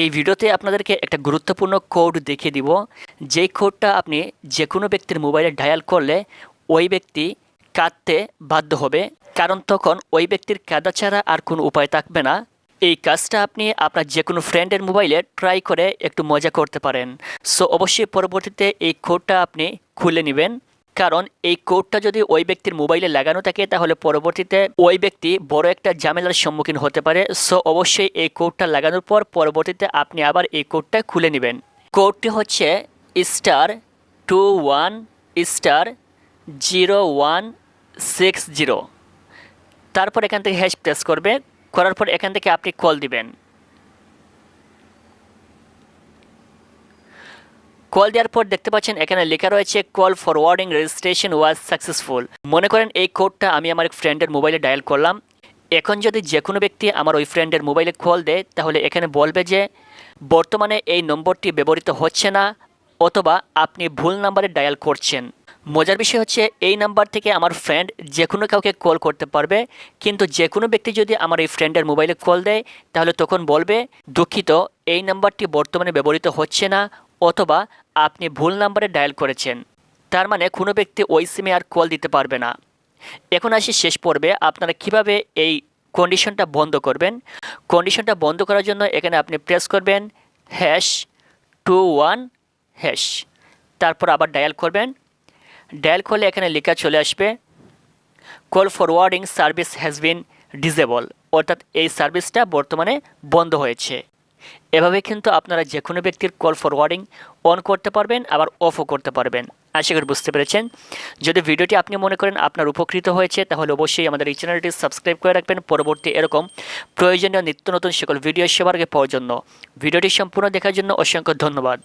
এই ভিডিওতে আপনাদেরকে একটা গুরুত্বপূর্ণ কোড দেখিয়ে দিব। যেই কোডটা আপনি যে কোনো ব্যক্তির মোবাইলে ডায়াল করলে ওই ব্যক্তি কাঁদতে বাধ্য হবে। কারণ তখন ওই ব্যক্তির কাঁদা ছাড়া আর কোনো উপায় থাকবে না। এই কাজটা আপনি আপনার যে কোনো ফ্রেন্ডের মোবাইলে ট্রাই করে একটু মজা করতে পারেন। সো অবশ্যই পরবর্তীতে এই কোডটা আপনি খুলে নেবেন। কারণ এই কোডটা যদি ওই ব্যক্তির মোবাইলে লাগানো থাকে, তাহলে পরবর্তীতে ওই ব্যক্তি বড় একটা ঝামেলার সম্মুখীন হতে পারে। সো অবশ্যই এই কোডটা লাগানোর পর পরবর্তীতে আপনি আবার এই কোডটা খুলে নেবেন। কোডটি হচ্ছে star two one star zero one six zero. তারপর এখান থেকে হ্যাশ প্রেস করবে। করার পর এখান থেকে আপনি কল দিবেন। কল দেওয়ার পর দেখতে পাচ্ছেন এখানে লেখা রয়েছে call forwarding registration was successful মনে করেন এই কোডটা আমি আমার এক ফ্রেন্ডের মোবাইলে ডায়াল করলাম। এখন যদি যে কোনো ব্যক্তি আমার ওই ফ্রেন্ডের মোবাইলে কল দেয়, তাহলে এখানে বলবে যে, বর্তমানে এই নম্বরটি ব্যবহৃত হচ্ছে না, অথবা আপনি ভুল নাম্বারে ডায়াল করছেন। মজার বিষয় হচ্ছে, এই নাম্বার থেকে আমার ফ্রেন্ড যে কোনো কাউকে কল করতে পারবে, কিন্তু যে কোনো ব্যক্তি যদি আমার এই ফ্রেন্ডের মোবাইলে কল দেয়, তাহলে তখন বলবে, দুঃখিত, এই নাম্বারটি বর্তমানে ব্যবহৃত হচ্ছে না, অথবা আপনি ভুল নাম্বারে ডায়াল করেছেন। তার মানে কোনো ব্যক্তি ওই সিমে আর কল দিতে পারবে না। এখন আসি শেষ পর্বে, আপনারা কীভাবে এই কন্ডিশনটা বন্ধ করবেন? কন্ডিশনটা বন্ধ করার জন্য এখানে আপনি প্রেস করবেন হ্যাশ টু ওয়ান হ্যাশ। তারপর আবার ডায়াল করবেন। ডায়াল করলে এখানে লেখা চলে আসবে call forwarding service has been disable অর্থাৎ এই সার্ভিসটা বর্তমানে বন্ধ হয়েছে। এভাবে কিন্তু আপনারা যে কোনো ব্যক্তির কল ফরওয়ার্ডিং অন করতে পারবেন, আবার অফও করতে পারবেন। আশা করি বুঝতে পেরেছেন। যদি ভিডিওটি আপনি মনে করেন আপনার উপকৃত হয়েছে, তাহলে অবশ্যই আমাদের এই চ্যানেলটি সাবস্ক্রাইব করে রাখবেন। পরবর্তী এরকম প্রয়োজনীয় নিত্য নতুন সকল ভিডিও সেবার আগে পাওয়ার জন্য। ভিডিওটি সম্পূর্ণ দেখার জন্য অসংখ্য ধন্যবাদ।